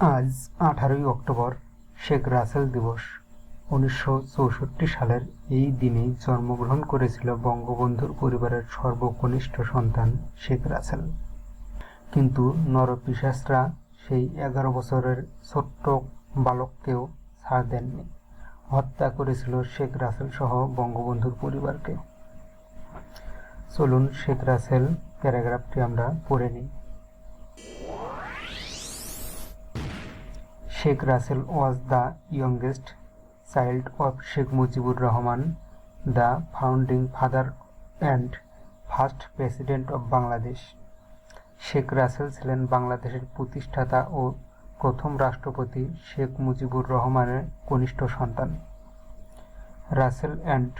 আজ আঠারোই অক্টোবর শেখ রাসেল দিবস। উনিশশো চৌষট্টি সালের এই দিনেই জন্মগ্রহণ করেছিল বঙ্গবন্ধুর পরিবারের সর্বকনিষ্ঠ সন্তান শেখ রাসেল। কিন্তু নরপিশাসরা সেই এগারো বছরের ছোট্ট বালককেও ছাড় দেননি। হত্যা করেছিল শেখ রাসেল সহ বঙ্গবন্ধুর পরিবারকে। চলুন শেখ রাসেল প্যারাগ্রাফটি আমরা পড়ে নিই। Sheikh Russel was the youngest child of Sheikh Mujibur Rahman, the founding father and first president of Bangladesh. Sheikh Russel ছিলেন বাংলাদেশের প্রতিষ্ঠাতা ও প্রথম রাষ্ট্রপতি শেখ মুজিবুর রহমানের কনিষ্ঠ সন্তান। Russel and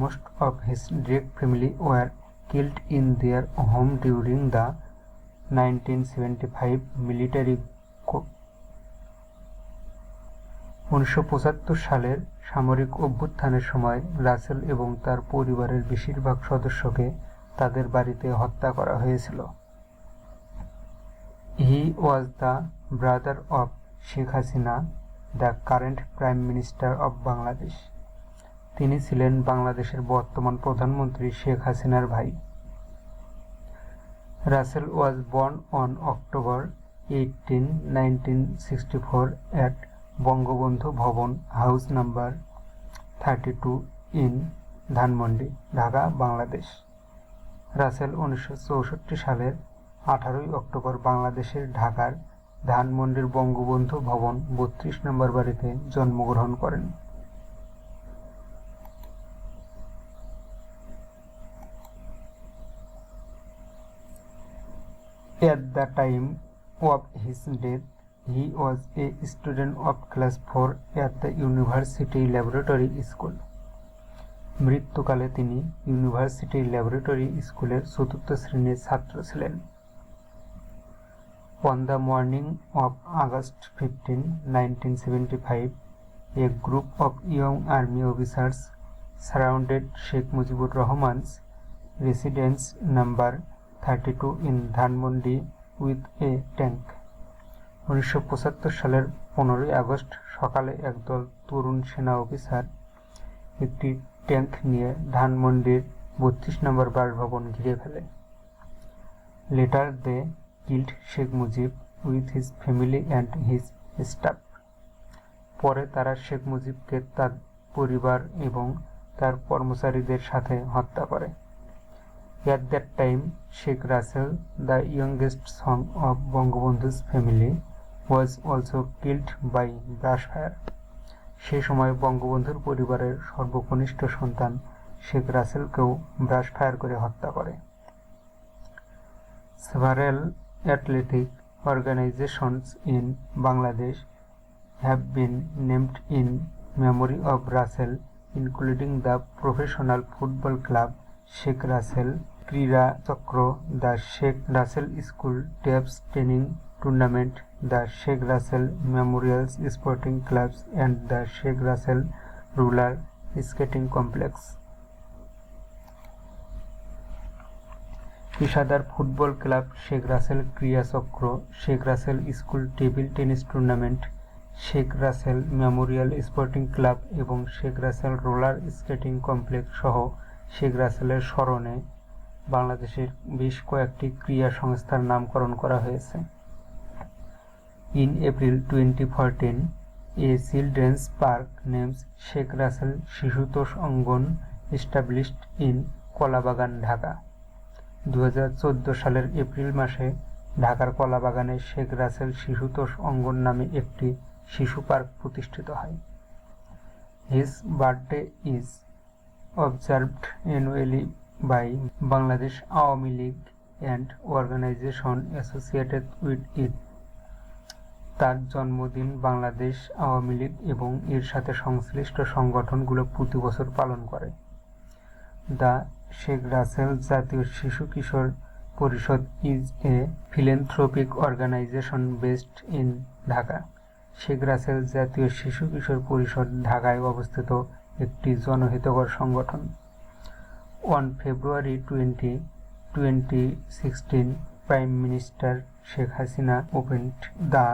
most of his direct family were killed in their home during the nineteen seventy five military উনিশশো পঁচাত্তর সালের সামরিক অভ্যুত্থানের সময় রাসেল এবং তার পরিবারের বেশিরভাগ সদস্যকে তাদের বাড়িতে হত্যা করা হয়েছিল। He was the brother of Sheikh Hasina, the current prime minister of Bangladesh. তিনি ছিলেন বাংলাদেশের বর্তমান প্রধানমন্ত্রী শেখ হাসিনার ভাই। Russel was born on October eighteen nineteen sixty four at Bangabandhu Bhaban house number thirty two in Dhanmondi Dhaka Bangladesh. Russel উনিশশো চৌষট্টি সালের আঠারোই অক্টোবর বাংলাদেশের ঢাকার ধানমন্ডির বঙ্গবন্ধু ভবন বত্রিশ নম্বর বাড়িতে জন্মগ্রহণ করেন। At the time of his death, He was a student of class 4 at the University Laboratory School. মৃত্যুকালে তিনি ইউনিভার্সিটি ল্যাবরেটরি স্কুলের চতুর্থ শ্রেণির ছাত্র ছিলেন on the morning of August fifteen nineteen seventy five a group of young army officers surrounded Sheikh Mujibur Rahman's residence number thirty two in Dhanmondi with a tank উনিশশো পঁচাত্তর সালের পনেরোই আগস্ট সকালে একদল তরুণ সেনা অফিসার একটি ট্যাঙ্ক নিয়ে ধানমন্ডির বত্রিশ নম্বর বাসভবন ঘিরে ফেলে। Later they killed Sheikh Mujib with his family and his staff পরে তারা শেখ মুজিবকে তার পরিবার এবং তার কর্মচারীদের সাথে হত্যা করে। At that time Sheikh Russel the youngest son of Bangabandhu's family, was also killed by brush fire সে সময় বঙ্গবন্ধুর পরিবারের সর্বকনিষ্ঠ সন্তান শেখ রাসেলকেও ব্রাশ ফায়ার করে হত্যা করে। Several athletic organisations in Bangladesh have been named in memory of Russel including the professional football club Sheikh Russel Krira Chakra the Sheikh Russel school tapes training Tournament, the Sheikh Russell Memorial Sporting Clubs, and the Sheikh Russell Rural Skating Complex. পেশাদার football club Sheikh Russel Krira Chakra Sheikh Russel school table tennis tournament Sheikh Russel memorial sporting club এবং Sheikh Russel roller skating complex সহ শেখ রাসেলের স্মরণে বাংলাদেশের বেশ কয়েকটি ক্রীড়া সংস্থার নামকরণ করা হয়েছে April twenty fourteen, a children's park names Sheikh Russel Shishutosh Angan established in কলাবাগান, ঢাকা। দু হাজার চোদ্দ সালের এপ্রিল মাসে ঢাকার কলাবাগানে শেখ রাসেল শিশুতোষ অঙ্গন নামে একটি শিশু পার্ক প্রতিষ্ঠিত হয়। His birthday is observed annually by Bangladesh Awami League and organisation associated with it. তার জন্মদিন বাংলাদেশ আওয়ামী লীগ এবং এর সাথে সংশ্লিষ্ট সংগঠনগুলো প্রতি বছর পালন করে। The Sheikh Rasel Jatiyo Shishu Kishore Parishad is a philanthropic organisation based in Dhaka Sheikh Russel Jatiyo Shishu Kishore Parishad ঢাকায় অবস্থিত একটি জনহিতকর সংগঠন। On February twenty twenty sixteen prime minister Sheikh Hasina opened the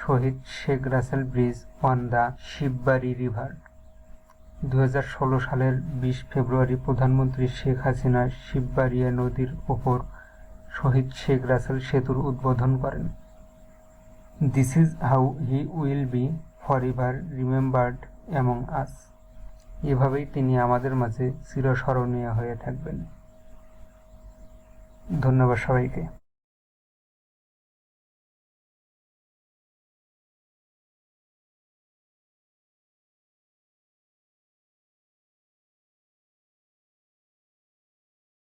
Shaheed Sheikh Russel bridge on the Shibbari river. দু হাজার ষোলো সালের বিশ ফেব্রুয়ারি প্রধানমন্ত্রী শেখ হাসিনা শিববাড়িয়া নদীর ওপর শহীদ শেখ রাসেল সেতুর উদ্বোধন করেন। This is how he will be for ever remembered among us এভাবেই তিনি আমাদের মাঝে চিরস্মরণীয় হয়ে থাকবেন। ধন্যবাদ সবাইকে।